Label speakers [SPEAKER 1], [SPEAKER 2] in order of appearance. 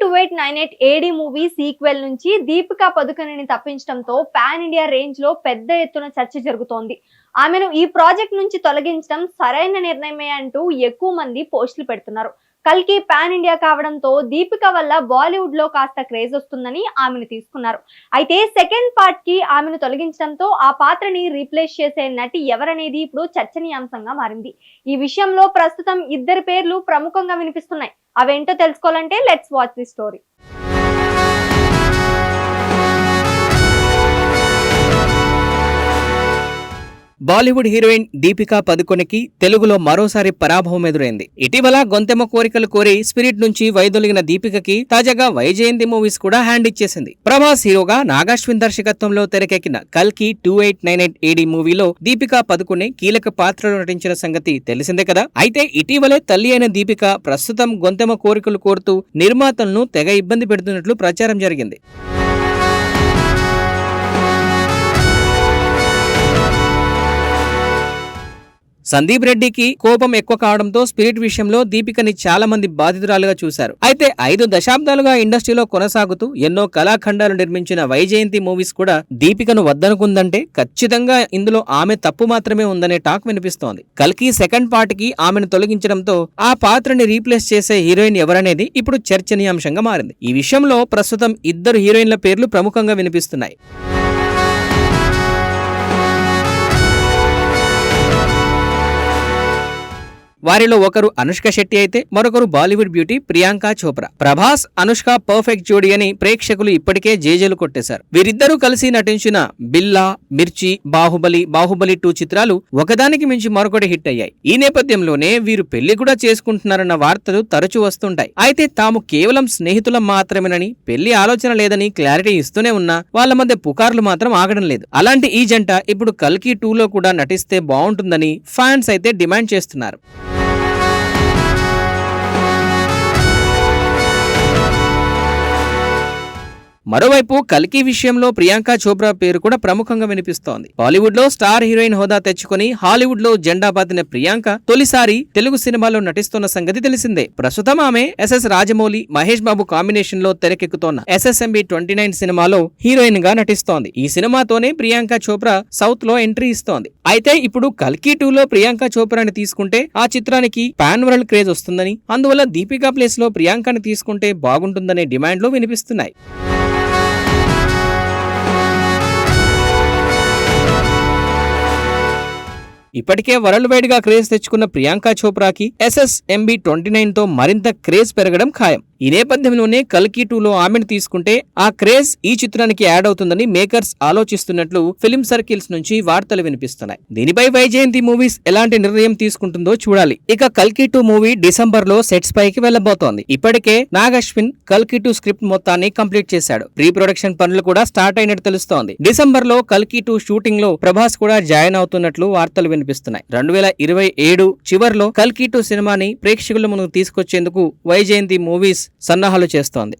[SPEAKER 1] Two eight nine eight AD movie sequel నుంచి దీపికా పదుకనిని తప్పించడంతో పాన్ ఇండియా రేంజ్లో పెద్ద ఎత్తున చర్చ జరుగుతోంది. ఆమెను ఈ ప్రాజెక్ట్ నుంచి తొలగించడం సరైన నిర్ణయమే అంటూ ఎక్కువ మంది పోస్టులు పెడుతున్నారు. కల్కి పాన్ ఇండియా కావడంతో దీపిక వల్ల బాలీవుడ్లో కాస్త క్రేజ్ వస్తుందని ఆమెను తీసుకున్నారు. అయితే సెకండ్ పార్ట్కి ఆమెను తొలగించడంతో ఆ పాత్రని రీప్లేస్ చేసే నటి ఎవరనేది ఇప్పుడు చర్చనీయాంశంగా మారింది. ఈ విషయంలో ప్రస్తుతం ఇద్దరి పేర్లు ప్రముఖంగా వినిపిస్తున్నాయి. అవేంటో తెలుసుకోవాలంటే let's watch the story
[SPEAKER 2] Bollywood heroine Deepika పదుకొనికి తెలుగులో మరోసారి పరాభవం ఎదురైంది. ఇటీవల గొంతెమ్మ కోరికలు కోరి స్పిరిట్ నుంచి వైదొలిగిన దీపికకి తాజాగా వైజయంతి మూవీస్ కూడా హ్యాండ్ ఇచ్చేసింది. ప్రభాస్ హీరోగా నాగాశ్విన్ దర్శకత్వంలో తెరకెక్కిన కల్కి two eight nine eight AD మూవీలో దీపికా పదుకొనే కీలక పాత్రలో నటించిన సంగతి తెలిసిందే కదా? అయితే ఇటీవలే తల్లి అయిన దీపిక ప్రస్తుతం గొంతెమ్మ కోరికలు కోరుతూ నిర్మాతలను తెగ ఇబ్బంది పెడుతున్నట్లు ప్రచారం జరిగింది. సందీప్ రెడ్డికి కోపం ఎక్కువ కావడంతో స్పిరిట్ విషయంలో దీపికని చాలా మంది బాధితురాలుగా చూశారు. అయితే ఐదు దశాబ్దాలుగా ఇండస్ట్రీలో కొనసాగుతూ ఎన్నో కళాఖండాలు నిర్మించిన వైజయంతి మూవీస్ కూడా దీపికను వద్దనుకుందంటే ఖచ్చితంగా ఇందులో ఆమె తప్పు మాత్రమే ఉందనే టాక్ వినిపిస్తోంది. కల్కి సెకండ్ పార్ట్కి ఆమెను తొలగించడంతో ఆ పాత్రని రీప్లేస్ చేసే హీరోయిన్ ఎవరనేది ఇప్పుడు చర్చనీయాంశంగా మారింది. ఈ విషయంలో ప్రస్తుతం ఇద్దరు హీరోయిన్ల పేర్లు ప్రముఖంగా వినిపిస్తున్నాయి. వారిలో ఒకరు అనుష్క శెట్టి అయితే మరొకరు Bollywood beauty Priyanka Chopra. Prabhas Anushka perfect జోడీ అని ప్రేక్షకులు ఇప్పటికే జేజేలు కొట్టేశారు. వీరిద్దరూ కలిసి నటించిన బిల్లా మిర్చి బాహుబలి బాహుబలి టూ చిత్రాలు ఒకదానికి మించి మరొకటి హిట్ అయ్యాయి. ఈ నేపథ్యంలోనే వీరు పెళ్ళి కూడా చేసుకుంటున్నారన్న వార్తలు తరచూ వస్తుంటాయి. అయితే తాము కేవలం స్నేహితులం మాత్రమేనని పెళ్ళి ఆలోచన లేదని క్లారిటీ ఇస్తూనే ఉన్నా వాళ్ళ మధ్య పుకార్లు మాత్రం ఆగడం లేదు. అలాంటి ఈ జంట ఇప్పుడు కల్కి టూలో కూడా నటిస్తే బాగుంటుందని ఫ్యాన్స్ అయితే డిమాండ్ చేస్తున్నారు. మరోవైపు కల్కి విషయంలో ప్రియాంక చోప్రా పేరు కూడా ప్రముఖంగా వినిపిస్తోంది. బాలీవుడ్లో స్టార్ హీరోయిన్ హోదా తెచ్చుకుని హాలీవుడ్లో జెండా పాతిన ప్రియాంక తొలిసారి తెలుగు సినిమాలో నటిస్తున్న సంగతి తెలిసిందే. ప్రస్తుతం ఆమె ఎస్ఎస్ రాజమౌళి మహేష్ బాబు కాంబినేషన్లో తెరకెక్కుతోన్న ఎస్ఎస్ఎంబి ట్వంటీ నైన్ సినిమాలో హీరోయిన్గా నటిస్తోంది. ఈ సినిమాతోనే ప్రియాంక చోప్రా సౌత్లో ఎంట్రీ ఇస్తోంది. అయితే ఇప్పుడు కల్కి టూ లో ప్రియాంక చోప్రాని తీసుకుంటే ఆ చిత్రానికి పాన్ వరల్డ్ క్రేజ్ వస్తుందని అందువల్ల దీపికా ప్లేస్లో ప్రియాంకని తీసుకుంటే బాగుంటుందనే డిమాండ్లు వినిపిస్తున్నాయి. ఇప్పటికే వరల్డ్ వైడ్గా క్రేజ్ తెచ్చుకున్న ప్రియాంక చోప్రాకి ఎస్ఎస్ ఎంబీ ట్వంటీ నైన్తో మరింత క్రేజ్ పెరగడం ఖాయం. ఈ నేపథ్యంలోనే కల్కి టూలో ఆమెను తీసుకుంటే ఆ క్రేజ్ ఈ చిత్రానికి యాడ్ అవుతుందని మేకర్స్ ఆలోచిస్తున్నట్లు ఫిలిం సర్కిల్స్ నుంచి వార్తలు వినిపిస్తున్నాయి. దీనిపై వైజయంతి మూవీస్ ఎలాంటి నిర్ణయం తీసుకుంటుందో చూడాలి. ఇక కల్కి టూ మూవీ డిసెంబర్లో సెట్స్ పైకి వెళ్ళబోతోంది ఇప్పటికే నాగశ్విన్ కల్కి టూ స్క్రిప్ట్ మొత్తాన్ని కంప్లీట్ చేశాడు. ప్రీ ప్రొడక్షన్ పనులు కూడా స్టార్ట్ అయినట్టు తెలుస్తోంది. డిసెంబర్లో కల్కి టూ షూటింగ్లో ప్రభాస్ కూడా జాయిన్ అవుతున్నట్లు వార్తలు వినిపిస్తున్నాయి. రెండు వేల ఇరవై ఏడు చివర్లో కల్కి టూ సినిమాని ప్రేక్షకుల ముందుకు తీసుకొచ్చేందుకు వైజయంతి మూవీస్ సన్నాహాలు చేస్తోంది.